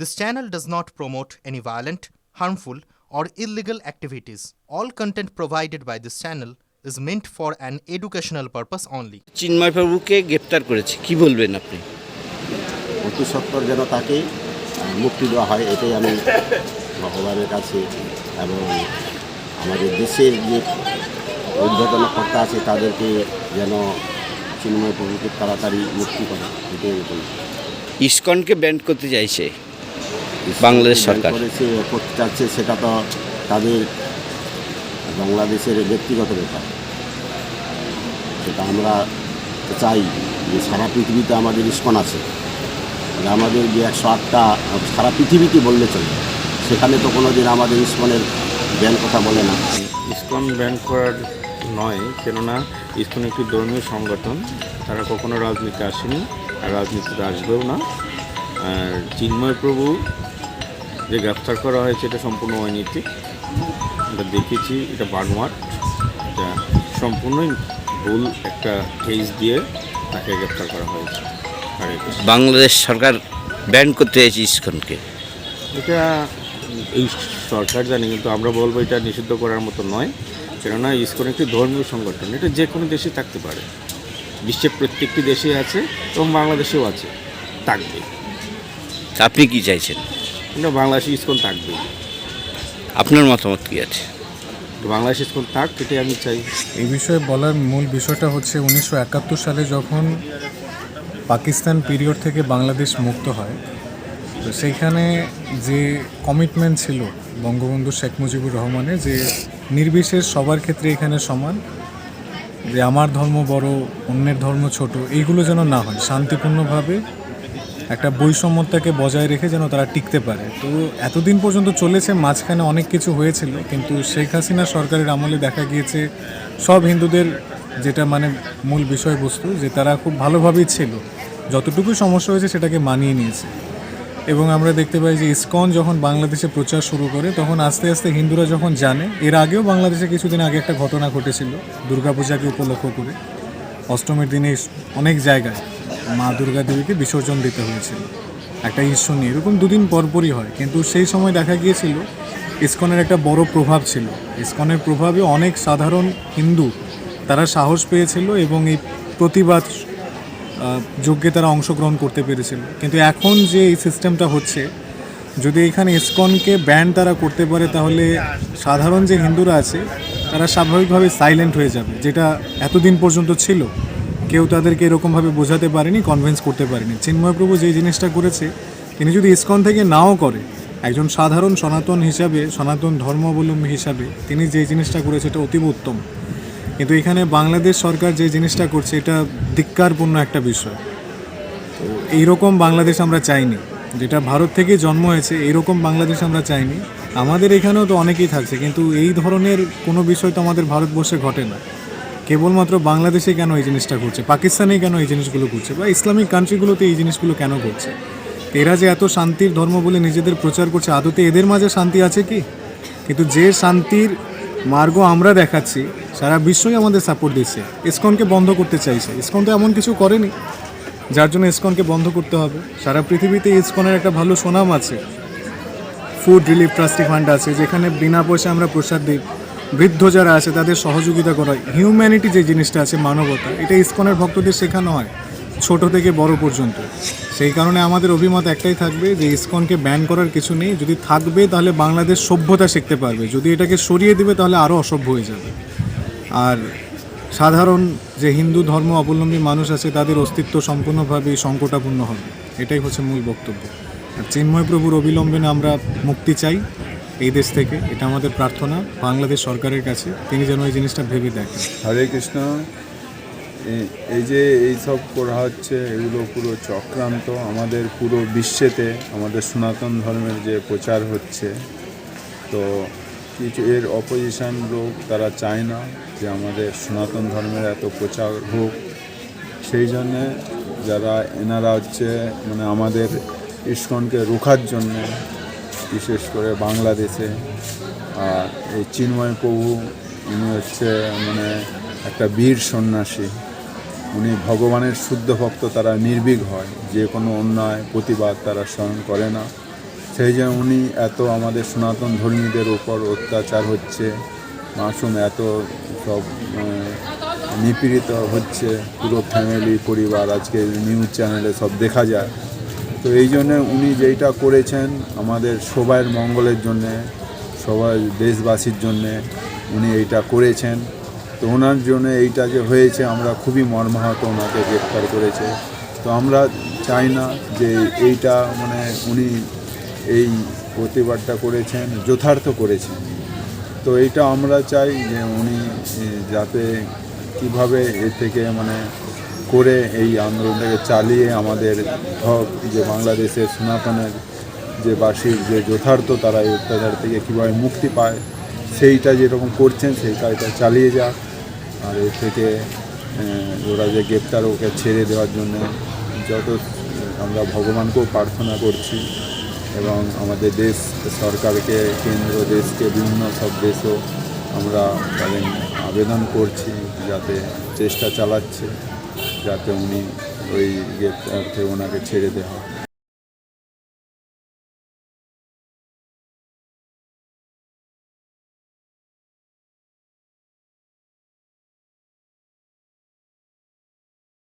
This channel does not promote any violent, harmful, or illegal activities. All content provided by this channel is meant for an educational purpose only. চিন্ময় প্রভুকে গ্রেপ্তার করেছে কি বলবেন আপনি অতি সত্তর যেন তাকে মুক্তি দেওয়া হয় এটাই আমি ভগবানের কাছে এবং আমাদের দেশের যে উদ্বোধন কর্তা আছে তাদেরকে যেন চিন্ময় প্রভুকে তাড়াতাড়ি মুক্তি করে এটাই। ইসকনকে ব্যান্ড করতে চাইছে বাংলাদেশ সরকার। করেছে করতে চাচ্ছে সেটা তো তাদের বাংলাদেশের ব্যক্তিগত ব্যাপার। সেটা আমরা চাই যে সারা পৃথিবীতে আমাদের ইস্কন আছে। আমাদের যে একশো আটটা সারা পৃথিবীতে বললে চলে। সেখানে তো কোনো দিন আমাদের ইস্কনের ব্যান কথা বলে না। ইসকন ব্যান করার নয় কেননা ইসকন একটি ধর্মীয় সংগঠন। তারা কখনো রাজনীতিতে আসেনি আর রাজনীতিতে আসবেও না। আর চিন্ময় প্রভু যে গ্রেপ্তার করা হয়েছে এটা সম্পূর্ণ অনৈতিক। এটা দেখেছি এটা বানোয়াট। এটা সম্পূর্ণই ভুল একটা কেস দিয়ে তাকে গ্রেপ্তার করা হয়েছে। আর বাংলাদেশ সরকার ব্যান্ড করতে চাইছে ইস্কনকে। এটা এই সরকার জানে কিন্তু আমরা বলব এটা নিষিদ্ধ করার মতো নয়। কেননা ইসকন একটি ধর্মীয় সংগঠন এটা যে কোনো দেশে থাকতে পারে। বিশ্বের প্রত্যেকটি দেশে আছে এবং বাংলাদেশেও আছে থাকবে। আপনি কি চাইছেন? কিন্তু বাংলাদেশে ইসকন থাকবে। আপনার মতামত কি আছে? বাংলাদেশ স্কুল থাক এটাই আমি চাই। এই বিষয়ে বলার মূল বিষয়টা হচ্ছে উনিশশো একাত্তর সালে যখন পাকিস্তান পিরিয়ড থেকে বাংলাদেশ মুক্ত হয় তো সেইখানে যে কমিটমেন্ট ছিল বঙ্গবন্ধু শেখ মুজিবুর রহমানের যে নির্বিশেষ সবার ক্ষেত্রে এখানে সমান যে আমার ধর্ম বড় অন্যের ধর্ম ছোট এইগুলো যেন না হয় শান্তিপূর্ণভাবে একটা বৈষম্যতাকে বজায় রেখে যেন তারা টিকতে পারে। তো এতদিন পর্যন্ত চলেছে, মাঝখানে অনেক কিছু হয়েছিল, কিন্তু শেখ হাসিনা সরকারের আমলে দেখা গিয়েছে, সব হিন্দুদের যেটা মানে মূল বিষয়বস্তু, যে তারা খুব ভালোভাবেই ছিল। যতটুকু সমস্যা হয়েছে সেটাকে মানিয়ে নিয়েছে। এবং আমরা দেখতে পাই যে ইসকন যখন বাংলাদেশে প্রচার শুরু করে, তখন আস্তে আস্তে হিন্দুরা যখন জানে, এর আগেও বাংলাদেশে কিছুদিন আগে একটা ঘটনা ঘটেছিল, দুর্গাপূজাকে উপলক্ষ করে। অষ্টমীর দিনে অনেক জায়গায় মা দুর্গা দেবীকে বিসর্জন দিতে হয়েছিল। একটা ঈশ্বর নিয়ে। এরকম দুদিন পরপরই হয়। কিন্তু সেই সময় দেখা গিয়েছিল, ইস্কনের একটা বড় প্রভাব ছিল। ইস্কনের প্রভাবে অনেক সাধারণ হিন্দু তারা সাহস পেয়েছিল এবং এই প্রতিবাদ যজ্ঞে তারা অংশগ্রহণ করতে পেরেছিল। কিন্তু এখন যে এই সিস্টেমটা হচ্ছে, যদি এখানে ইস্কনকে ব্যান তারা করতে পারে, তাহলে সাধারণ যে হিন্দুরা আছে, তারা স্বাভাবিকভাবে সাইলেন্ট হয়ে যাবে, যেটা এতদিন পর্যন্ত ছিল। কেউ তাদেরকে এরকমভাবে বোঝাতে পারেনি কনভিন্স করতে পারেনি। চিন্ময়প্রভু যে জিনিসটা করেছে, তিনি যদি ইসকন থেকে নাও করে, একজন সাধারণ সনাতন হিসাবে, সনাতন ধর্মাবলম্বী হিসাবে তিনি যে জিনিসটা করেছে এটা অতীব উত্তম। কিন্তু এখানে বাংলাদেশ সরকার যে জিনিসটা করছে, এটা ধিক্কারপূর্ণ একটা বিষয়। তো এইরকম বাংলাদেশ আমরা চাইনি। যেটা ভারত থেকে জন্ম হয়েছে, এইরকম বাংলাদেশ আমরা চাইনি। আমাদের এখানেও তো অনেকেই থাকছে, কিন্তু এই ধরনের কোনো বিষয় তো আমাদের ভারতবর্ষে ঘটে না। কেবলমাত্র বাংলাদেশে কেন এই জিনিসটা করছে পাকিস্তানে কেন এই জিনিসগুলো করছে বা ইসলামিক কান্ট্রিগুলোতে এই জিনিসগুলো কেন করছে এরা যে এত শান্তির ধর্ম বলে নিজেদের প্রচার করছে, আদতে এদের মাঝে শান্তি আছে কি? কিন্তু যে শান্তির মার্গ আমরা দেখাচ্ছি, সারা বিশ্বই আমাদের সাপোর্ট দিচ্ছে। ইসকনকে বন্ধ করতে চাইছে। ইসকন তো এমন কিছু করেনি, যার জন্য ইসকনকে বন্ধ করতে হবে। সারা পৃথিবীতে ইসকনের একটা ভালো সুনাম আছে। ফুড রিলিফ ট্রাস্টি ফান্ড আছে, যেখানে বিনা পয়সা আমরা প্রসাদ দিই। বৃদ্ধ যারা আছে, তাদের সহযোগিতা করা হিউম্যানিটি যে জিনিসটা আছে, মানবতা, এটা ইস্কনের ভক্তদের শেখানো হয়, ছোট থেকে বড় পর্যন্ত। সেই কারণে আমাদের অভিমত একটাই থাকবে যে, ইস্কনকে ব্যান করার কিছু নেই। যদি থাকবে, তাহলে বাংলাদেশ সভ্যতা শিখতে পারবে। যদি এটাকে সরিয়ে দিবে, তাহলে আরও অসভ্য হয়ে যাবে। আর সাধারণ যে হিন্দু ধর্ম অবলম্বী মানুষ আছে, তাদের অস্তিত্ব সম্পূর্ণভাবেই সংকটাপূর্ণ হবে। এটাই হচ্ছে মূল বক্তব্য। আর চিন্ময় প্রভুর অবিলম্বনে আমরা মুক্তি চাই। এই দেশ থেকে, এটা আমাদের প্রার্থনা, বাংলাদেশ সরকারের কাছে, তিনি যেন এই জিনিসটা ভেবে দেখেন। হরে কৃষ্ণ এই- যে এই সব করা হচ্ছে, এগুলো পুরো চক্রান্ত আমাদের পুরো বিশ্বেতে, আমাদের সনাতন ধর্মের যে প্রচার হচ্ছে, তো কিছু এর অপোজিশন লোক তারা চায় না যে আমাদের সনাতন ধর্মের এত প্রচার হোক। সেই জন্যে যারা এনারা হচ্ছে মানে আমাদের ইস্কনকে রোখার জন্য বিশেষ করে বাংলাদেশে। আর এই চিন্ময় প্রভু, উনি হচ্ছে মানে একটা বীর সন্ন্যাসী। উনি ভগবানের শুদ্ধ ভক্ত, তারা নির্ভীক হয়। যে কোনো অন্যায়, প্রতিবাদ তারা স্মরণ করে না। সেই যে উনি এত আমাদের সনাতন ধর্মীদের ওপর অত্যাচার হচ্ছে, মাসুম এত সব নিপীড়িত হচ্ছে, পুরো ফ্যামিলি পরিবার, আজকে নিউজ চ্যানেলে সব দেখা যায়। তো এই জন্যে উনি যেইটা করেছেন আমাদের সবার মঙ্গলের জন্যে, সবাই দেশবাসীর জন্যে উনি এইটা করেছেন। তো ওনার জন্য এইটা যে হয়েছে আমরা খুবই মর্মাহত ওনাকে গ্রেপ্তার করেছে। তো আমরা চাই না যে এইটা মানে উনি এই প্রতিবাদটা করেছেন, যথার্থ করেছেন। তো এইটা আমরা চাই যে উনি যাতে কীভাবে এ থেকে মানে করে এই আন্দোলনটাকে চালিয়ে আমাদের হক, যে বাংলাদেশের সনাতনের যে বাসীর যে যথার্থ তারা এই অত্যাচার থেকে কীভাবে মুক্তি পায়, সেইটা যেরকম করছেন সেই কাজটা চালিয়ে যাক। আর এর থেকে ওরা যে গ্রেপ্তার, ওকে ছেড়ে দেওয়ার জন্য যত, আমরা ভগবানকেও প্রার্থনা করছি এবং আমাদের দেশ সরকারকে, কেন্দ্র দেশকে, বিভিন্ন সব দেশও আমরা আবেদন করছি যাতে চেষ্টা চালাচ্ছে। যাতে উনি ওই ইয়ে ওনাকে ছেড়ে দেওয়া হয়।